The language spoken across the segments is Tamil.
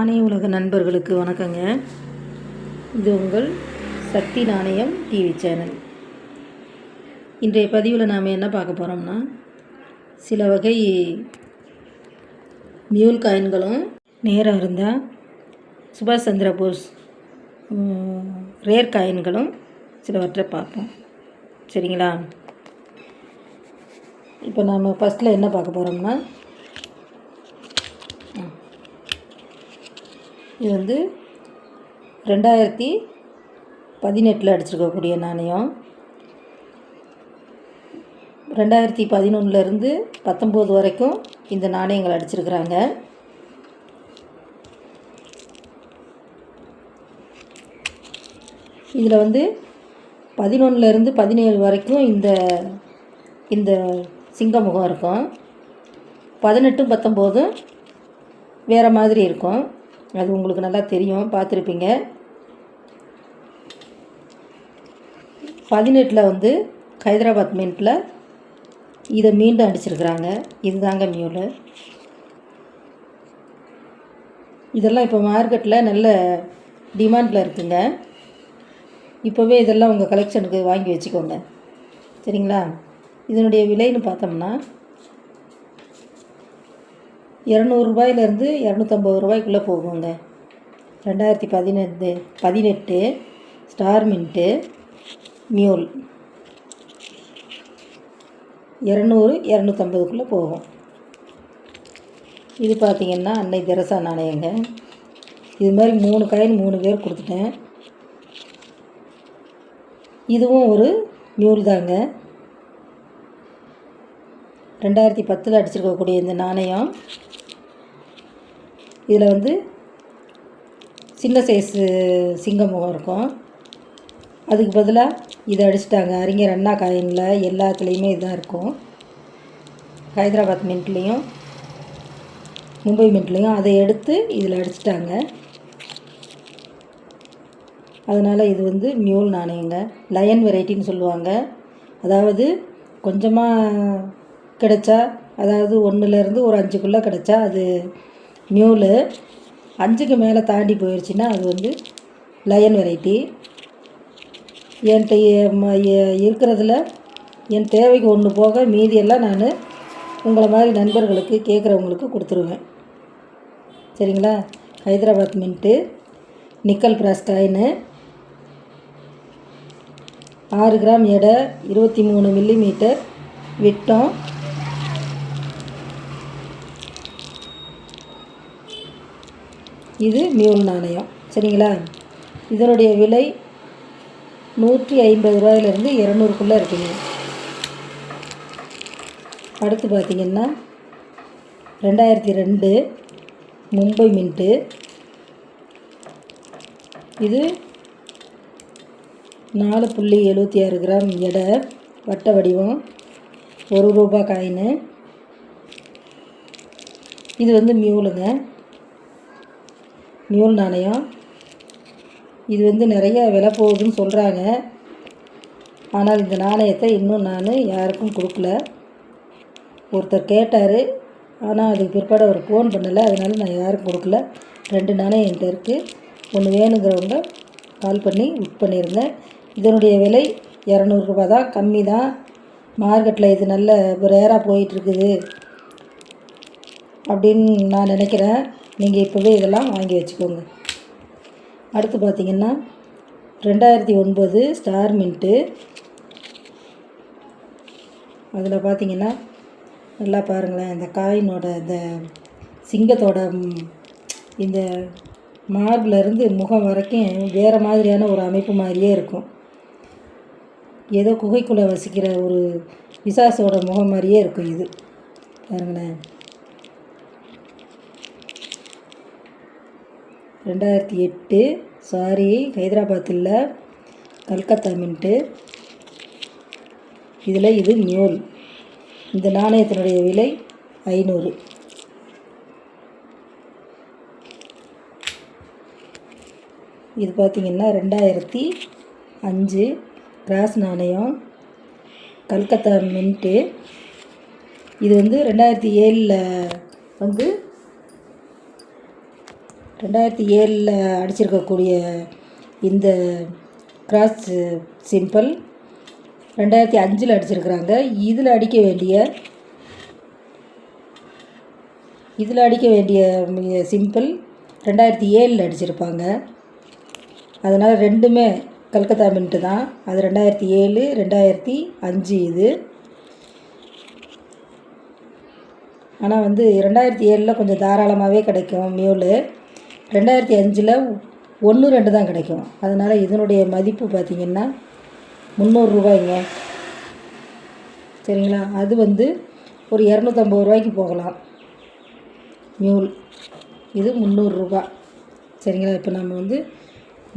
நாணய உலக நண்பர்களுக்கு வணக்கங்க. இது உங்கள் சக்தி நாணயம் டிவி சேனல். இன்றைய பதிவில் நாம் என்ன பார்க்க போகிறோம்னா சில வகை மியூல் காயின்களும் நேரம் இருந்தால் சுபாஷ் சந்திர போஸ் ரேர் காயின்களும் சிலவற்றை பார்ப்போம். சரிங்களா? இப்போ நாம் ஃபஸ்ட்டில் என்ன பார்க்க போகிறோம்னா இது வந்து ரெண்டாயிரத்தி பதினெட்டில் அடிச்சிருக்கக்கூடிய நாணயம். ரெண்டாயிரத்தி பதினொன்றுலேருந்து பத்தொம்போது வரைக்கும் இந்த நாணயங்கள் அடிச்சிருக்கிறாங்க. இதில் வந்து பதினொன்றுலேருந்து பதினேழு வரைக்கும் இந்த இந்த சிங்கமுகம் இருக்கும். பதினெட்டும் பத்தொம்போதும் வேறு மாதிரி இருக்கும். அது உங்களுக்கு நல்லா தெரியும் பார்த்துருப்பீங்க. பதினெட்டில் வந்து ஹைதராபாத் மின்ட்டில் இதை மீண்டும் அடிச்சிருக்கிறாங்க. இதுதாங்க மியூலு இதெல்லாம் இப்போ மார்க்கெட்டில் நல்ல டிமாண்டில் இருக்குங்க. இப்போவே இதெல்லாம் உங்கள் கலெக்ஷனுக்கு வாங்கி வச்சுக்கோங்க. சரிங்களா? இதனுடைய விலைன்னு பார்த்தோம்னா இரநூறுபாயிலேருந்து இரநூத்தம்பது ரூபாய்க்குள்ளே போகுங்க. ரெண்டாயிரத்தி பதினெட்டு பதினெட்டு ஸ்டார் மின்ட்டு மியூல். இரநூறு இரநூத்தம்பதுக்குள்ளே போகும். இது பார்த்திங்கன்னா அன்னை தெரசா நாணயங்க. இது மாதிரி மூணு காயின் மூணு பேர் கொடுத்துட்டேன். இதுவும் ஒரு மியூல் தாங்க. ரெண்டாயிரத்தி பத்தில் அடிச்சிருக்கக்கூடிய இந்த நாணயம். இதில் வந்து சின்ன சைஸு சிங்கமுகம் இருக்கும். அதுக்கு பதிலாக இதை அடிச்சிட்டாங்க. அறிஞர் அண்ணா காயினில் எல்லாத்துலேயுமே இதாக இருக்கும். ஹைதராபாத் மின்ட்லேயும் மும்பை மின்ட்லேயும் அதை எடுத்து இதில் அடிச்சிட்டாங்க. அதனால் இது வந்து மியூல் நாணயங்க. லயன் வெரைட்டின்னு சொல்லுவாங்க. அதாவது கொஞ்சமாக கிடைச்சா அதாவது ஒன்றுலேருந்து ஒரு அஞ்சுக்குள்ளே கிடைச்சா அது மியூலு அஞ்சுக்கு மேலே தாண்டி போயிடுச்சுன்னா அது வந்து லயன் வெரைட்டி என்கிட்ட இருக்கிறதுல என் தேவைக்கு ஒன்று போக மீதியெல்லாம் நான் உங்களை மாதிரி நண்பர்களுக்கு கேட்குறவங்களுக்கு கொடுத்துருவேன். சரிங்களா? Hyderabad mint nickel brass coin ஆறு கிராம் எடை இருபத்தி மூணு மில்லிமீட்டர் விட்டம் இது மியூல் நாணயம். சரிங்களா? இதனுடைய விலை நூற்றி ஐம்பது ரூபாயிலிருந்து இரநூறுக்குள்ளே இருக்குங்க. அடுத்து பார்த்திங்கன்னா ரெண்டாயிரத்தி ரெண்டு மும்பை மின்ட்டு. இது நாலு புள்ளி எழுபத்தி ஆறு கிராம் எடை வட்ட வடிவம் ஒரு ரூபா காயினு. இது வந்து மியூலுங்க. மியூல் நாணயம். இது வந்து நிறைய விலை போகுதுன்னு சொல்கிறாங்க ஆனால் இந்த நாணயத்தை இன்னும் நான் யாருக்கும் கொடுக்கல. ஒருத்தர் கேட்டார். ஆனால் அதுக்கு பிற்பாடு அவர் ஃபோன் பண்ணலை. அதனால் நான் யாருக்கும் கொடுக்கல. ரெண்டு நாணயம் என்கிட்ட இருக்குது ஒன்று வேணுங்கிறவங்க கால் பண்ணி புக் பண்ணியிருந்தேன் இதனுடைய விலை இரநூறுபா தான். கம்மி தான். மார்க்கெட்டில் இது நல்ல ரேராக போயிட்டுருக்குது அப்படின்னு நான் நினைக்கிறேன். நீங்கள் இப்போவே இதெல்லாம் வாங்கி வச்சுக்கோங்க. அடுத்து பார்த்தீங்கன்னா ரெண்டாயிரத்தி ஒன்பது ஸ்டார் மின்ட்டு. அதில் பார்த்தீங்கன்னா நல்லா பாருங்களேன் இந்த காயினோட இந்த சிங்கத்தோட இந்த மார்பிலருந்து முகம் வரைக்கும் வேறு மாதிரியான ஒரு அமைப்பு மாதிரியே இருக்கும். ஏதோ குகைக்குள்ளே வசிக்கிற ஒரு பிசாசோட முகம் மாதிரியே இருக்கும் இது. பாருங்களேன். ரெண்டாயிரத்தி எட்டு சாரி ஹைதராபாத் இல்லை கல்கத்தா மின்ட்டு. இதில் இது மியூல். இந்த நாணயத்தினுடைய விலை ஐநூறு. இது பார்த்திங்கன்னா ரெண்டாயிரத்தி அஞ்சு கிராஸ் நாணயம். கல்கத்தா மின்ட்டு. இது வந்து ரெண்டாயிரத்தி ஏழில் வந்து ரெண்டாயிரத்தி ஏழில் அடிச்சிருக்கக்கூடிய இந்த கிராஸ் சிம்பிள் ரெண்டாயிரத்தி அஞ்சில் அடிச்சிருக்கிறாங்க. இதில் அடிக்க வேண்டிய இதில் அடிக்க வேண்டிய சிம்பிள் ரெண்டாயிரத்தி ஏழில் அடிச்சிருப்பாங்க. அதனால் ரெண்டுமே கல்கத்தா மின்ட்டு தான். அது ரெண்டாயிரத்தி ஏழு ரெண்டாயிரத்தி அஞ்சு இது. ஆனால் வந்து ரெண்டாயிரத்தி ஏழில் கொஞ்சம் தாராளமாகவே கிடைக்கும் மியூலு. ரெண்டாயிரத்தி அஞ்சில் ஒன்று ரெண்டு தான் கிடைக்கும். அதனால் இதனுடைய மதிப்பு பார்த்திங்கன்னா முந்நூறுரூவாய்ங்க சரிங்களா? அது வந்து ஒரு இரநூத்தம்பது ரூபாய்க்கு போகலாம். மியூல். இது முந்நூறுரூபா சரிங்களா? இப்போ நம்ம வந்து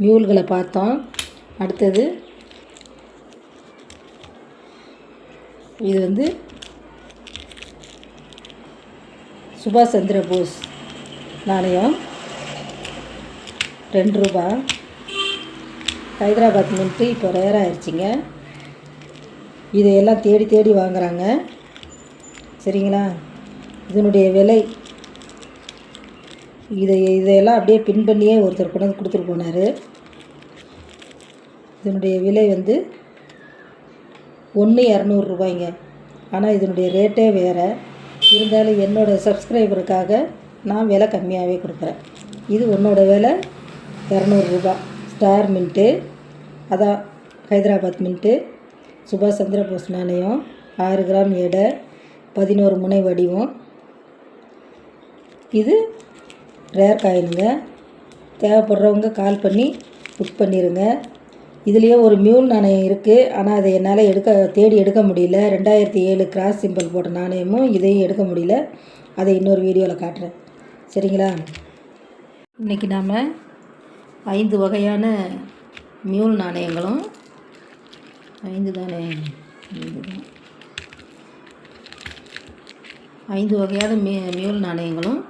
மியூல்களை பார்த்தோம். அடுத்தது இது வந்து சுபாஷ் சந்திர போஸ் நாணயம். ரெண்டு ரூபா. ஹைதராபாத் மின்ட்டு இப்போ ரேர் ஆயிடுச்சிங்க இதையெல்லாம் தேடி தேடி வாங்குறாங்க. சரிங்களா? இதனுடைய விலை. இதை இதையெல்லாம் அப்படியே பின் பண்ணியே ஒருத்தர் கொண்டு வந்து கொடுத்துட்டு போனார். இதனுடைய விலை வந்து ஒன்று இரநூறுபாய்ங்க ஆனால் இதனுடைய ரேட்டே வேறு. இருந்தாலும் என்னோடய சப்ஸ்கிரைபருக்காக நான் விலை கம்மியாகவே கொடுக்குறேன். இது உன்னோட விலை. இரநூறுபா ஸ்டார் மின்ட்டு அதான் ஹைதராபாத் மின்ட்டு சுபாஷ் சந்திரபோஸ் நாணயம் ஆறு கிராம் எடை பதினோரு முனை வடிவம். இது ரேர் காயினுங்க. தேவைப்படுறவங்க கால் பண்ணி புக் பண்ணிடுங்க இதுலேயே ஒரு மியூல் நாணயம் இருக்குது ஆனால் அதை என்னால் எடுக்க தேடி எடுக்க முடியல. ரெண்டாயிரத்தி ஏழு கிராஸ் சிம்பிள் போட்ட நாணயமும் இதையும் எடுக்க முடியல. அதை இன்னொரு வீடியோவில் காட்டுறேன். சரிங்களா? இன்றைக்கி நாம் ஐந்து வகையான மியூல் நாணயங்களும் ஐந்து தானே? ஐந்து தான். ஐந்து வகையான மியூ மியூல் நாணயங்களும்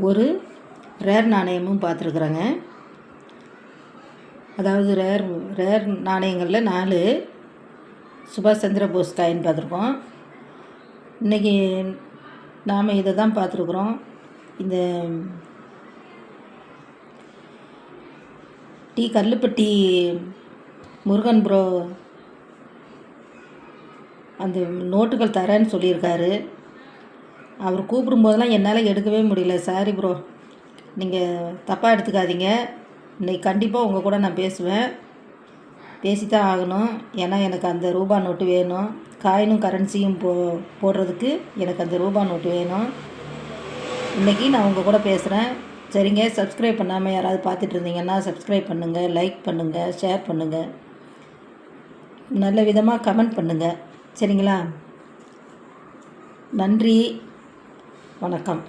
ஒரு ரேர் நாணயமும் பார்த்துருக்குறேங்க. அதாவது ரேர் ரேர் நாணயங்களில் நாலு சுபாஷ் சந்திர போஸ் காயின் பார்த்துருக்கோம். இன்றைக்கி நாம் இதை தான் பார்த்துருக்குறோம். இந்த டி கல்லுப்பட்டி முருகன் ப்ரோ அந்த நோட்டுகள் தரேன்னு சொல்லியிருக்காரு. அவர் கூப்பிடும்போதெல்லாம் என்னால் எடுக்கவே முடியல. சாரி ப்ரோ நீங்கள் தப்பாக எடுத்துக்காதீங்க. இன்றைக்கி கண்டிப்பாக உங்கள் கூட நான் பேசுவேன். பேசி தான் ஆகணும். ஏன்னா எனக்கு அந்த ரூபா நோட்டு வேணும். காயினும் கரன்சியும் போ போடுறதுக்கு எனக்கு அந்த ரூபா நோட்டு வேணும். இன்றைக்கி நான் உங்கள் கூட பேசுகிறேன் சரிங்க சப்ஸ்கிரைப் பண்ணாமல் யாராவது பார்த்துட்டு இருந்தீங்கன்னா சப்ஸ்கிரைப் பண்ணுங்கள் லைக் பண்ணுங்கள் ஷேர் பண்ணுங்கள் நல்ல விதமாக கமெண்ட் பண்ணுங்கள் சரிங்களா? நன்றி. வணக்கம்.